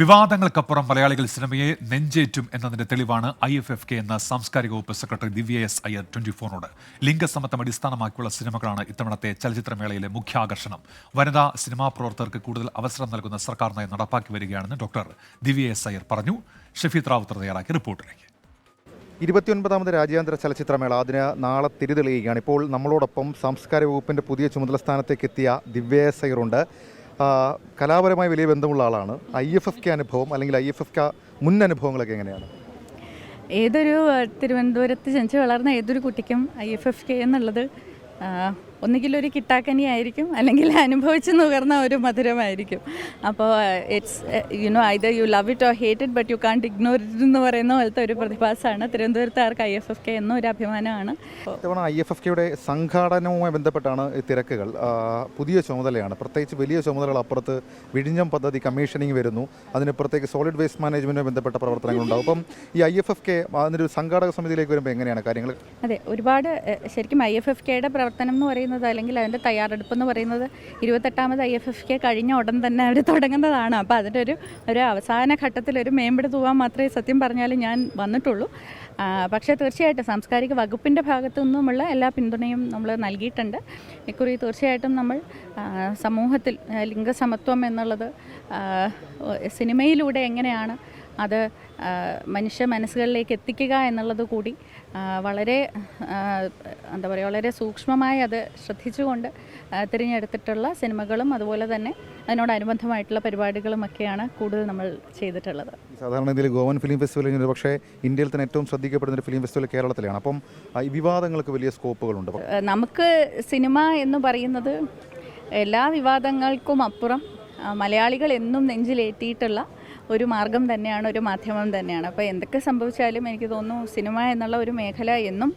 വിവാദങ്ങൾക്കപ്പുറം മലയാളികൾ സിനിമയെ നെഞ്ചേറ്റും എന്നതിന്റെ തെളിവാണ് ഐ എഫ് എഫ് കെ എന്ന സാംസ്കാരിക വകുപ്പ് secretary Divya S Iyer twenty ഫോറിനോട്. ലിംഗസമത്വം അടിസ്ഥാനമാക്കിയുള്ള സിനിമകളാണ് ഇത്തവണത്തെ ചലച്ചിത്രമേളയിലെ മുഖ്യാകർഷണം. വനിതാ സിനിമാ പ്രവർത്തകർക്ക് കൂടുതൽ അവസരം നൽകുന്ന സർക്കാർ നയം നടപ്പാക്കി വരികയാണെന്ന് ഡോക്ടർ ദിവ്യ എസ് അയ്യർ പറഞ്ഞു. ഷഫീദ് റാവുത്തർ തയ്യാറാക്കിയ റിപ്പോർട്ടിലേക്ക്. ഇരുപത്തിയൊൻപതാമത് രാജ്യാന്തര ചലച്ചിത്രമേള അതിന് നാളെ തിരിതെളിയുകയാണ്. ഇപ്പോൾ നമ്മളോടൊപ്പം സാംസ്കാരിക വകുപ്പിന്റെ പുതിയ ചുമതല സ്ഥാനത്തേക്ക് എത്തിയ ദിവ്യ സൈറുണ്ട് കലാപരമായി വലിയ ബന്ധമുള്ള ആളാണ്. ഐ എഫ് എഫ് കെ അനുഭവം അല്ലെങ്കിൽ ഐ എഫ് എഫ് കെ മുൻ അനുഭവങ്ങളൊക്കെ എങ്ങനെയാണ്? ഏതൊരു തിരുവനന്തപുരത്ത് ജനിച്ച് വളർന്ന ഏതൊരു കുട്ടിക്കും ഐ എഫ് എഫ് കെ എന്നുള്ളത് ഒന്നുകിൽ ഒരു കിട്ടാക്കനി ആയിരിക്കും അല്ലെങ്കിൽ അനുഭവിച്ച് നുകർന്ന ഒരു മധുരമായിരിക്കും. അപ്പോൾ it's you know either you love it or hate it but you can't ignore it എന്ന് പറയുന്ന പോലത്തെ ഒരു പ്രതിഭാസമാണ് തിരുവനന്തപുരത്തുകാർക്ക് ഐ എഫ് എഫ് കെ എന്നും ഒരു അഭിമാനമാണ്. ഇത്തവണ ഐ എഫ് എഫ് കെയുടെ സംഘാടനവുമായി ബന്ധപ്പെട്ടാണ് ഈ തിരക്കുകൾ. പുതിയ ചുമതലയാണ്. പ്രത്യേകിച്ച് വലിയ ചുമതലകൾ അപ്പുറത്ത് വിഴിഞ്ഞം പദ്ധതി കമ്മീഷനിങ് വരുന്നു. അതിന് പ്രത്യേക സോളിഡ് വേസ്റ്റ് മാനേജ്മെന്റുമായി ബന്ധപ്പെട്ട പ്രവർത്തനങ്ങളുണ്ടാവും. അപ്പം ഈ ഐ എഫ് എഫ് കെ അതിനൊരു സംഘാടക സമിതിയിലേക്ക് വരുമ്പോൾ എങ്ങനെയാണ് കാര്യങ്ങൾ അതെ ഒരുപാട് ശരിക്കും ഐ എഫ് എഫ് കെയുടെ പ്രവർത്തനം എന്ന് പറയുന്നത് അല്ലെങ്കിൽ അതിന്റെ തയ്യാറെടുപ്പ് എന്ന് പറയുന്നത് ഇരുപത്തെട്ടാമത് ഐ എഫ് എഫ് കെ കഴിഞ്ഞ ഉടൻ തന്നെ അവർ തുടങ്ങുന്നതാണ്. അപ്പോൾ അതിന്റെ ഒരു ഒരു അവസാന ഘട്ടത്തിൽ ഒരു മേമ്പടി തൂവാൻ മാത്രമേ സത്യം പറഞ്ഞാൽ ഞാൻ വന്നിട്ടുള്ളൂ. പക്ഷേ തീർച്ചയായിട്ടും സാംസ്കാരിക വകുപ്പിന്റെ ഭാഗത്തു നിന്നുമുള്ള എല്ലാ പിന്തുണയും നമ്മൾ നൽകിയിട്ടുണ്ട്. ഇക്കുറി തീർച്ചയായിട്ടും നമ്മൾ സമൂഹത്തിൽ ലിംഗസമത്വം എന്നുള്ളത് സിനിമയിലൂടെ എങ്ങനെയാണ് അത് മനുഷ്യ മനസ്സുകളിലേക്ക് എത്തിക്കുക എന്നുള്ളത് കൂടി വളരെ എന്താ പറയുക വളരെ സൂക്ഷ്മമായി അത് ശ്രദ്ധിച്ചുകൊണ്ട് തിരഞ്ഞെടുത്തിട്ടുള്ള സിനിമകളും അതുപോലെ തന്നെ അതിനോടനുബന്ധമായിട്ടുള്ള പരിപാടികളും ഒക്കെയാണ് കൂടുതൽ നമ്മൾ ചെയ്തിട്ടുള്ളത്. സാധാരണ ഇതിൽ ഗോവൻ ഫിലിം ഫെസ്റ്റിവൽ പക്ഷേ ഇന്ത്യയിൽ തന്നെ ഏറ്റവും ശ്രദ്ധിക്കപ്പെടുന്ന ഒരു ഫിലിം ഫെസ്റ്റിവൽ കേരളത്തിലാണ്. അപ്പം ഈ വിവാദങ്ങൾക്ക് വലിയ സ്കോപ്പുകളുണ്ട്. നമുക്ക് സിനിമ എന്ന് പറയുന്നത് എല്ലാ വിവാദങ്ങൾക്കും അപ്പുറം മലയാളികൾ എന്നും നെഞ്ചിലേറ്റിയിട്ടുള്ള ഒരു മാർഗം തന്നെയാണ് ഒരു മാധ്യമം തന്നെയാണ്. അപ്പോൾ എന്തൊക്കെ സംഭവിച്ചാലും എനിക്ക് തോന്നുന്നു സിനിമ എന്നുള്ള ഒരു മേഖല എന്നും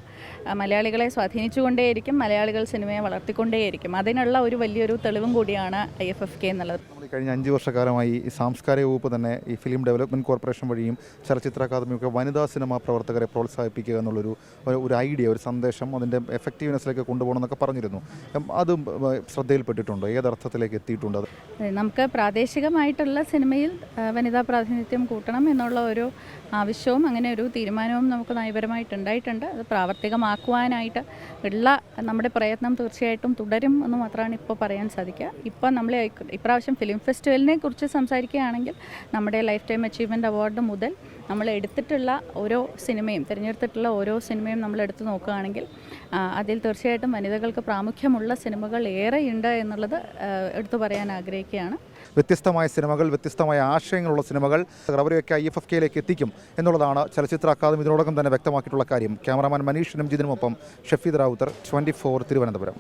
മലയാളികളെ സ്വാധീനിച്ചുകൊണ്ടേയിരിക്കും മലയാളികൾ സിനിമയെ വളർത്തിക്കൊണ്ടേയിരിക്കും. അതിനുള്ള ഒരു വലിയൊരു തെളിവും കൂടിയാണ് ഐ എഫ് എഫ് കെ എന്നുള്ളത്. കഴിഞ്ഞ അഞ്ച് വർഷക്കാലമായി ഈ സാംസ്കാരിക വകുപ്പ് തന്നെ ഈ ഫിലിം ഡെവലപ്മെന്റ് കോർപ്പറേഷൻ വഴിയും ചലച്ചിത്ര അക്കാദമിയൊക്കെ വനിതാ സിനിമാ പ്രവർത്തകരെ പ്രോത്സാഹിപ്പിക്കുക എന്നുള്ളൊരു ഒരു- ഐഡിയ ഒരു സന്ദേശം അതിന്റെ എഫക്റ്റീവ്നെസ്സിലേക്ക് കൊണ്ടുപോകണം എന്നൊക്കെ പറഞ്ഞിരുന്നു അത് ശ്രദ്ധയിൽപ്പെട്ടിട്ടുണ്ടോ? ഏതർത്ഥത്തിലേക്ക് എത്തിയിട്ടുണ്ട് നമുക്ക് പ്രാദേശികമായിട്ടുള്ള സിനിമയിൽ വനിതാ പ്രാതിനിധ്യം കൂട്ടണം എന്നുള്ള ഒരു ആവശ്യവും അങ്ങനെ ഒരു തീരുമാനവും നമുക്ക് നയപരമായിട്ട് ഉണ്ടായിട്ടുണ്ട്. അത് പ്രാവർത്തികമാക്കുവാനായിട്ട് ഉള്ള നമ്മുടെ പ്രയത്നം തീർച്ചയായിട്ടും തുടരും എന്ന് മാത്രമാണ് ഇപ്പോൾ പറയാൻ സാധിക്കുക. ഇപ്പോൾ നമ്മൾ ഇപ്രാവശ്യം ഫിലിം ഫെസ്റ്റിവലിനെ കുറിച്ച് സംസാരിക്കുകയാണെങ്കിൽ നമ്മുടെ ലൈഫ് ടൈം അച്ചീവ്മെന്റ് അവാർഡ് മുതൽ നമ്മൾ എടുത്തിട്ടുള്ള ഓരോ സിനിമയും തിരഞ്ഞെടുത്തിട്ടുള്ള ഓരോ സിനിമയും നമ്മൾ എടുത്തു നോക്കുകയാണെങ്കിൽ അതിൽ തീർച്ചയായിട്ടും വനിതകൾക്ക് പ്രാമുഖ്യമുള്ള സിനിമകൾ ഏറെയുണ്ട് എന്നുള്ളത് എടുത്തു പറയാൻ ആഗ്രഹിക്കുകയാണ്. വ്യത്യസ്തമായ സിനിമകൾ വ്യത്യസ്തമായ ആശയങ്ങളുള്ള സിനിമകൾ അവരെയൊക്കെ ഐ എഫ് എഫ് കെയിലേക്ക് എത്തിക്കും എന്നുള്ളതാണ് ചലച്ചിത്ര അക്കാദമി ഇതിനോടകം തന്നെ വ്യക്തമാക്കിയിട്ടുള്ള കാര്യം. ക്യാമറാമാൻ മനീഷ് നംജിദിനുമൊപ്പം ഷഫീദ് റാവുത്തർ ട്വന്റി ഫോർ തിരുവനന്തപുരം.